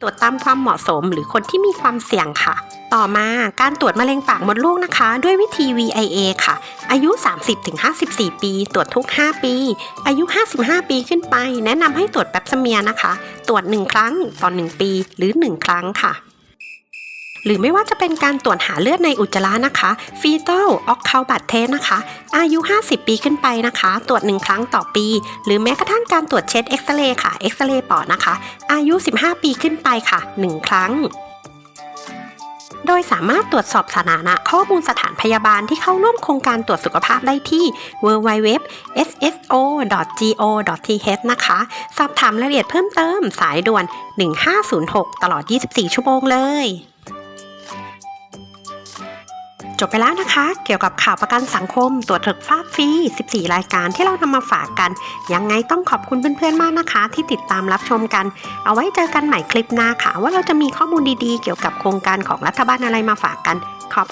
ตรวจตามความเหมาะสมหรือคนที่มีความเสี่ยงค่ะ ต่อมาการตรวจมะเร็งปากมดลูกนะคะ ด้วยวิธี VIA ค่ะ อายุ 30-54 ปี ตรวจทุก 5 ปี อายุ 55 ปีขึ้นไป แนะนำให้ตรวจแปบสเมียนะคะ ตรวจ 1 ครั้งต่อ 1 ปีหรือ 1 ครั้งค่ะ หรือไม่ว่าจะเป็นการตรวจหาเลือดในอุจจาระนะคะ fetal o c c u l t blood test นะคะ อายุ 50 ปีขึ้นไปนะคะ ตรวจ 1 ครั้งต่อปี หรือแม้กระทั่งการตรวจเช็ดเอ็กซเรย์ค่ะเอ็กซเรย์ปอดนะคะ อายุ 15 ปีขึ้นไปค่ะ 1 ครั้งโดยสามารถตรวจสอบสถานะข้อมูลสถานพยาบาลที่เข้าร่วมโครงการตรวจสุขภาพได้ที่ www.sso.go.th นะคะ สอบถามรายละเอียดเพิ่มเติมสายด่วน 1506 ตลอด 24 ชั่วโมงเลย จบไปแล้วนะคะ เกี่ยวกับข่าวประกันสังคมตรวจถึกฟ้าฟรี 14 รายการที่เรานำมาฝากกัน ยังไงต้องขอบคุณเพื่อนๆมากนะคะ ที่ติดตามรับชมกัน เอาไว้เจอกันใหม่คลิปหน้าค่ะ ว่าเราจะมีข้อมูลดีๆ เกี่ยวกับโครงการของรัฐบาลอะไรมาฝากกันขอบ